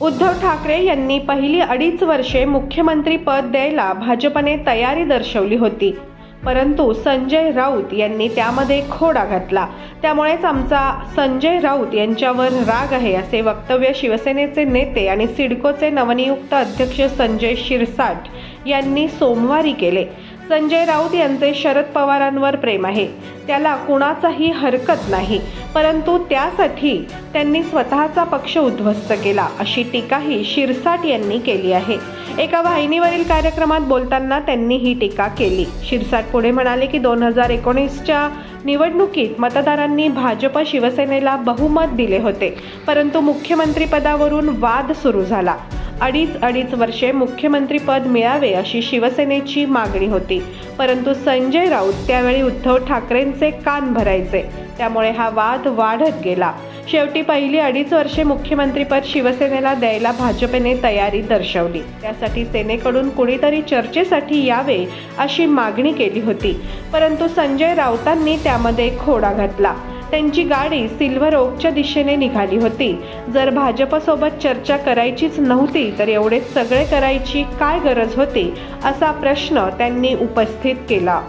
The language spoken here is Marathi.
उद्धव ठाकरे यांनी पहिली अडीच वर्षे मुख्यमंत्री पद द्यायला भाजपने तयारी दर्शवली होती. परंतु संजय राऊत यांनी त्यामध्ये खोडा घातला. त्यामुळेच आमचा संजय राऊत यांच्यावर राग आहे असे वक्तव्य शिवसेनेचे नेते आणि सिडकोचे नवनियुक्त अध्यक्ष संजय शिरसाट यांनी सोमवारी केले. संजय राऊत यांचे शरद पवारांवर प्रेम आहे. त्याला कुणाचाही हरकत नाही. परंतु त्यासाठी त्यांनी स्वतःचा पक्ष उद्ध्वस्त केला अशी टीकाही शिरसाट यांनी केली आहे. एका वाहिनीवरील कार्यक्रमात बोलताना त्यांनी ही टीका केली. शिरसाट पुढे म्हणाले की दोन हजार एकोणीसच्या निवडणुकीत मतदारांनी भाजप शिवसेनेला बहुमत दिले होते. परंतु मुख्यमंत्रीपदावरून वाद सुरू झाला. अडीच अडीच वर्षे मुख्यमंत्रीपद मिळावे अशी शिवसेनेची मागणी होती. परंतु संजय राऊत त्यावेळी उद्धव ठाकरेंचे कान भरायचे. त्यामुळे हा वाद वाढत गेला. शेवटी पहिली अडीच वर्षे मुख्यमंत्रीपद शिवसेनेला द्यायला भाजपने तयारी दर्शवली. त्यासाठी सेनेकडून कुणीतरी चर्चेसाठी यावे अशी मागणी केली होती. परंतु संजय राऊतांनी त्यामध्ये खोडा घातला. त्यांची गाडी सिल्व्हर ओकच्या दिशेने निघाली होती. जर भाजपसोबत चर्चा करायचीच नव्हती तर एवढे सगळे करायची काय गरज होती असा प्रश्न त्यांनी उपस्थित केला.